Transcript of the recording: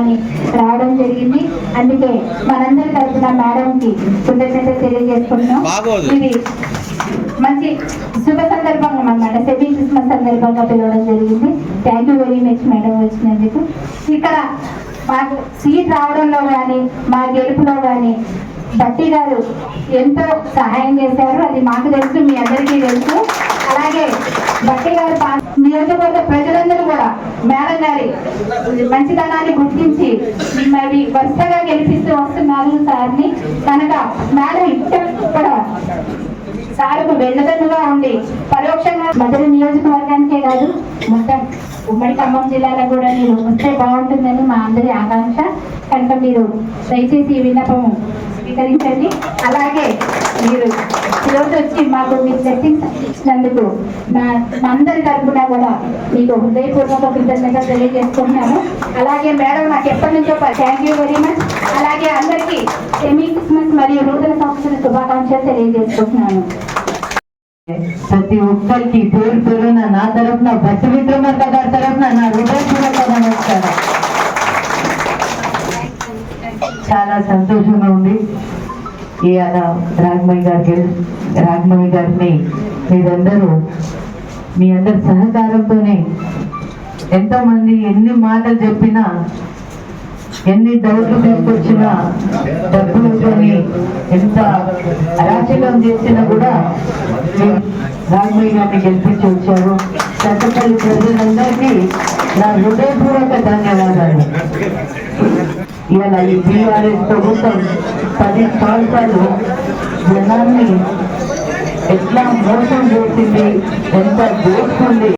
రావడం జరిగింది. అందుకే మనందరి తరఫున మేడం కి కృతజ్ఞత తెలియజేసుకుంటున్నాం. ఇది మంచి శుభ సందర్భంగా అన్నమాట. సెమీ క్రిస్మస్ సందర్భంగా పిలవడం జరిగింది. Thank you very much madam వచ్చినందుకు. ఇక్కడ మాకు సీట్ రావడంలో కానీ మా గెలుపులో కానీ భట్టి గారు ఎంతో సహాయం చేశారు. అది మాకు తెలుసు మీ అందరికీ తెలుసు. అలాగే భట్టి గారు నియోజకవర్గ ప్రజలందరూ కూడా మేడం గారి మంచితనాన్ని గుర్తించి మరి వరుసగా గెలిపిస్తూ వస్తున్నారు సార్ని. కనుక మేడం ఇక్కడ కూడా సార్కు వెన్నదన్నుగా ఉండి పరోక్షంగా మధుర నియోజకవర్గానికే కాదు మొత్తం ఉమ్మడి ఖమ్మం జిల్లాలో కూడా మీరు వస్తే బాగుంటుందని మా అందరి ఆకాంక్ష. కనుక మీరు దయచేసి ఈ విన్నపము స్వీకరించండి. అలాగే మీరు ఈరోజు వచ్చి మాకు మీరు బ్లెస్సింగ్స్ ఇచ్చినందుకు మా అందరి తరఫున కూడా మీకు హృదయపూర్వక కృతజ్ఞత తెలియజేసుకుంటున్నాను అలాగే మేడం నాకు ఎప్పటి నుంచో థ్యాంక్ యూ వెరీ మచ్ అలాగే అందరికీ సెమీ క్రిస్మస్ మరియు నూతన సంవత్సర శుభాకాంక్షలు తెలియజేసుకుంటున్నాను. ప్రతి ఒక్కరికి పేరు పేరున నా తరఫున భక్తి విక్రమార్క గారి తరఫున నా హృదయపూర్వక నమస్కారం. చాలా సంతోషంగా ఉంది. ఇవాళ రాగమయ్య గారికి రాగమయ్య గారిని మీరందరూ మీ అందరి సహకారంతోనే ఎంతమంది ఎన్ని మాటలు చెప్పినా ఎన్ని డౌట్లు తీసుకొచ్చినా డబ్బులతోని ఎంత అరాచకం చేసినా కూడా మీరు గారిని గెలిపించి వచ్చారు. చట్టపల్లి ప్రజలందరికీ నా హృదయపూర్వక ధన్యవాదాలు. याला इथली वालेसोबतच कधी कॉल चालू जणांनी એટલા મોટું